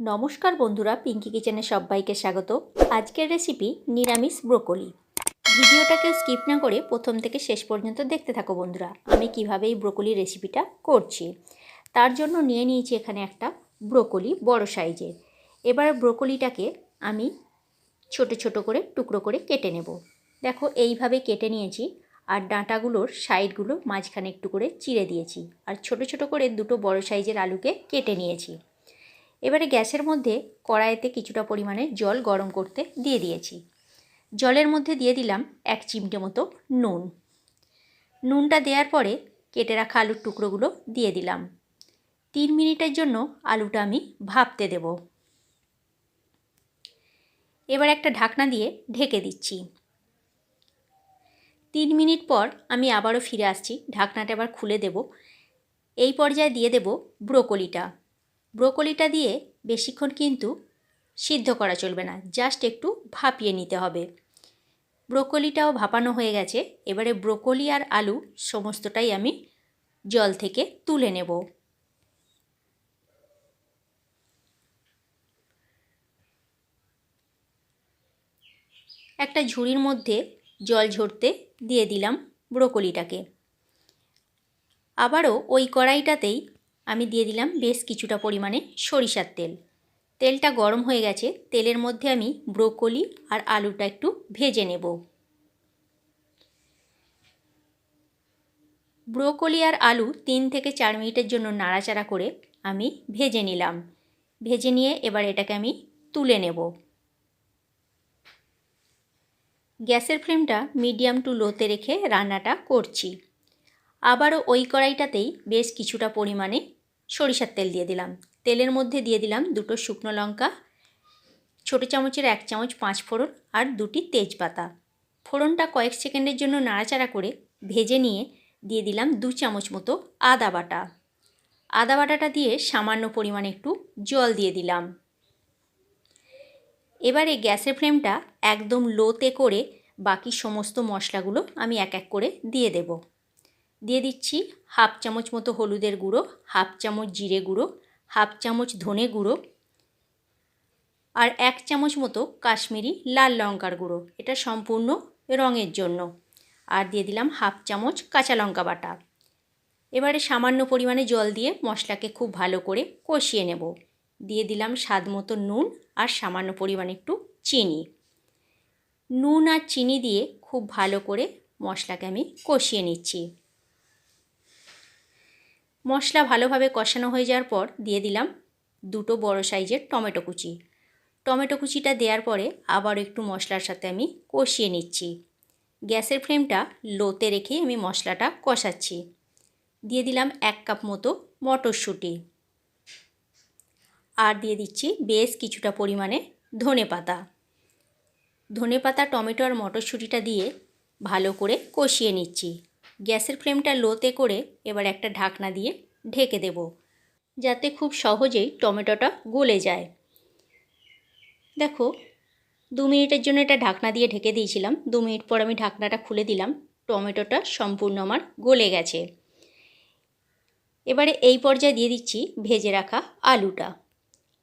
নমস্কার বন্ধুরা পিঙ্কি কিচেনে সবাইকে স্বাগত। আজকের রেসিপি নিরামিষ ব্রোকলি। ভিডিওটাকে স্কিপ না করে প্রথম থেকে শেষ পর্যন্ত দেখতে থাকো বন্ধুরা, আমি কীভাবে এই ব্রোকলি রেসিপিটা করছি। তার জন্য নিয়ে নিয়েছি এখানে একটা ব্রোকলি বড় সাইজের। এবার ব্রোকলিটাকে আমি ছোট ছোট করে টুকরো করে কেটে নেব। দেখো, এইভাবে কেটে নিয়েছি আর ডাঁটাগুলোর সাইডগুলো মাঝখানে একটু করে চিড়ে দিয়েছি। আর ছোট ছোট করে দুটো বড় সাইজের আলুকে কেটে নিয়েছি। এবারে গ্যাসের মধ্যে কড়াইতে কিছুটা পরিমাণে জল গরম করতে দিয়ে দিয়েছি। জলের মধ্যে দিয়ে দিলাম এক চিমটে মতো নুন। নুনটা দেওয়ার পরে কেটে রাখা আলুর টুকরোগুলো দিয়ে দিলাম। তিন মিনিটের জন্য আলুটা আমি ভাপতে দেব। এবার একটা ঢাকনা দিয়ে ঢেকে দিচ্ছি। তিন মিনিট পর আমি আবারও ফিরে আসছি। ঢাকনাটা এবার খুলে দেব। এই পর্যায়ে দিয়ে দেব ব্রোকলিটা। ব্রোকলিটা দিয়ে বেশিক্ষণ কিন্তু সিদ্ধ করা চলবে না, জাস্ট একটু ভাপিয়ে নিতে হবে। ব্রোকলিটাও ভাপানো হয়ে গেছে, এবারে ব্রোকলি আর আলু সমস্তটাই আমি জল থেকে তুলে নেব। একটা ঝুড়ির মধ্যে জল ঝরতে দিয়ে দিলাম ব্রোকলিটাকে। আবারও ওই কড়াইটাতেই আমি দিয়ে দিলাম বেশ কিছুটা পরিমাণে সরিষার তেল। তেলটা গরম হয়ে গেছে, তেলের মধ্যে আমি ব্রোকলি আর আলুটা একটু ভেজে নেব। ব্রোকলি আর আলু তিন থেকে চার মিনিটের জন্য নাড়াচাড়া করে আমি ভেজে নিলাম। ভেজে নিয়ে এবার এটাকে আমি তুলে নেব। গ্যাসের ফ্লেমটা মিডিয়াম টু লোতে রেখে রান্নাটা করছি। আবারও ওই কড়াইটাতেই বেশ কিছুটা পরিমাণে সরিষার তেল দিয়ে দিলাম। তেলের মধ্যে দিয়ে দিলাম দুটো শুকনো লঙ্কা, ছোটো চামচের এক চামচ পাঁচ ফোড়ন আর দুটি তেজপাতা। ফোড়নটা কয়েক সেকেন্ডের জন্য নাড়াচাড়া করে ভেজে নিয়ে দিয়ে দিলাম দু চামচ মতো আদা বাটা। আদা বাটাটা দিয়ে সামান্য পরিমাণে একটু জল দিয়ে দিলাম। এবারে গ্যাসের ফ্লেমটা একদম লোতে করে বাকি সমস্ত মশলাগুলো আমি এক এক করে দিয়ে দেব। দিয়ে দিচ্ছি হাফ চামচ মতো হলুদের গুঁড়ো, হাফ চামচ জিরে গুঁড়ো, হাফ চামচ ধনে গুঁড়ো আর এক চামচ মতো কাশ্মীরি লাল লঙ্কার গুঁড়ো। এটা সম্পূর্ণ রঙের জন্য। আর দিয়ে দিলাম হাফ চামচ কাঁচা লঙ্কা বাটা। এবারে সামান্য পরিমাণে জল দিয়ে মশলাকে খুব ভালো করে কষিয়ে নেব। দিয়ে দিলাম স্বাদ মতো নুন আর সামান্য পরিমাণে একটু চিনি। নুন আর চিনি দিয়ে খুব ভালো করে মশলাকে আমি কষিয়ে নিচ্ছি। মশলা ভালোভাবে কষানো হয়ে যাওয়ার পর দিয়ে দিলাম দুটো বড় সাইজের টমেটো কুচি। টমেটো কুচিটা দেওয়ার পরে আবার একটু মশলার সাথে আমি কষিয়ে নিচ্ছি। গ্যাসের ফ্লেমটা লোতে রেখে আমি মশলাটা কষাচ্ছি। দিয়ে দিলাম এক কাপ মতো মটরশুঁটি। আর দিয়ে দিচ্ছি বেশ কিছুটা পরিমাণে ধনে পাতা। ধনে পাতা, টমেটো আর মটরশুঁটিটা দিয়ে ভালো করে কষিয়ে নিচ্ছি। গ্যাসের ফ্লেমটা লোতে করে এবার একটা ঢাকনা দিয়ে ঢেকে দেব, যাতে খুব সহজেই টমেটোটা গলে যায়। দেখো, দু মিনিটের জন্য এটা ঢাকনা দিয়ে ঢেকে দিয়েছিলাম। দু মিনিট পর আমি ঢাকনাটা খুলে দিলাম। টমেটোটা সম্পূর্ণ আমার গলে গেছে। এবারে এই পর্যায়ে দিয়ে দিচ্ছি ভেজে রাখা আলুটা।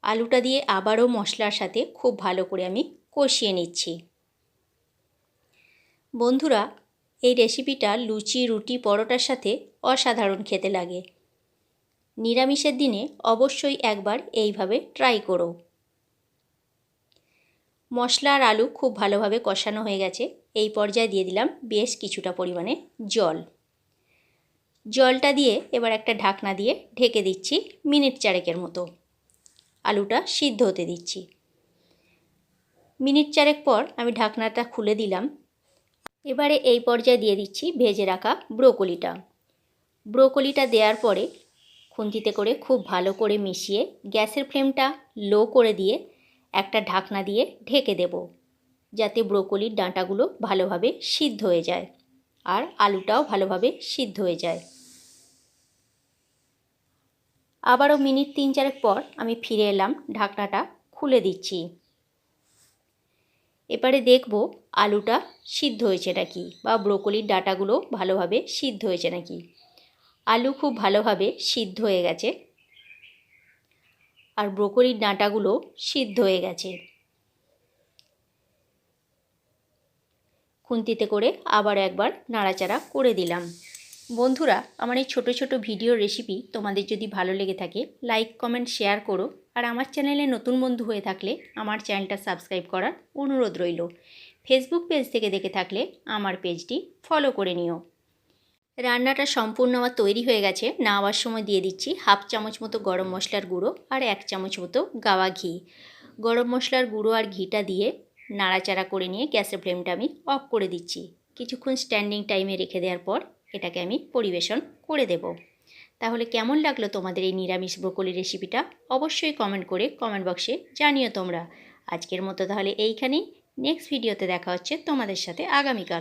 আলুটা দিয়ে আবারও মশলার সাথে খুব ভালো করে আমি কষিয়ে নিচ্ছি। বন্ধুরা এই রেসিপিটা লুচি, রুটি, পরোটার সাথে অসাধারণ খেতে লাগে। নিরামিষের দিনে অবশ্যই একবার এইভাবে ট্রাই করো। মশলা আর আলু খুব ভালোভাবে কষানো হয়ে গেছে। এই পর্যায়ে দিয়ে দিলাম বেশ কিছুটা পরিমাণে জল। জলটা দিয়ে এবার একটা ঢাকনা দিয়ে ঢেকে দিচ্ছি মিনিট চারেকের মতো। আলুটা সিদ্ধ হতে দিচ্ছি। মিনিট চারেক পর আমি ঢাকনাটা খুলে দিলাম। এবারে এই পর্যায়ে দিয়ে দিচ্ছি ভেজে রাখা ব্রোকলিটা। ব্রোকলিটা দেওয়ার পরে খুন্তিতে করে খুব ভালো করে মিশিয়ে গ্যাসের ফ্লেমটা লো করে দিয়ে একটা ঢাকনা দিয়ে ঢেকে দেব, যাতে ব্রোকলির ডাঁটাগুলো ভালোভাবে সিদ্ধ হয়ে যায় আর আলুটাও ভালোভাবে সিদ্ধ হয়ে যায়। আবারও মিনিট তিন চারেক পর আমি ফিরে এলাম, ঢাকনাটা খুলে দিচ্ছি। এবারে দেখব আলুটা সিদ্ধ হয়েছে নাকি বা ব্রোকলির ডাটাগুলো ভালোভাবে সিদ্ধ হয়েছে নাকি। আলু খুব ভালোভাবে সিদ্ধ হয়ে গেছে। আর ব্রোকলির ডাঁটাগুলো সিদ্ধ হয়ে গেছে। খুন্তিতে করে আবার একবার নাড়াচাড়া করে দিলাম। বন্ধুরা, আমার এই ছোটো ছোটো ভিডিও রেসিপি তোমাদের যদি ভালো লেগে থাকে লাইক কমেন্ট শেয়ার করো। আর আমার চ্যানেলে নতুন বন্ধু হয়ে থাকলে আমার চ্যানেলটা সাবস্ক্রাইব করার অনুরোধ রইল। ফেসবুক পেজ থেকে দেখে থাকলে আমার পেজটি ফলো করে নিও। রান্নাটা সম্পূর্ণ আমার তৈরি হয়ে গেছে। নাওয়ার সময় দিয়ে দিচ্ছি হাফ চামচ মতো গরম মশলার গুঁড়ো আর এক চামচ মতো গাওয়া ঘি। গরম মশলার গুঁড়ো আর ঘিটা দিয়ে নাড়াচাড়া করে নিয়ে গ্যাসের ফ্লেমটা আমি অফ করে দিচ্ছি। কিছুক্ষণ স্ট্যান্ডিং টাইমে রেখে দেওয়ার পর এটাকে আমি পরিবেশন করে দেব। তাহলে কেমন লাগল তোমাদের এই নিরামিষ ব্রোকলি রেসিপিটা? অবশ্যই কমেন্ট করে কমেন্ট বক্সে জানিও তোমরা। আজকের মতো তাহলে এইখানেই। নেক্সট ভিডিওতে দেখা হচ্ছে তোমাদের সাথে আগামীকাল।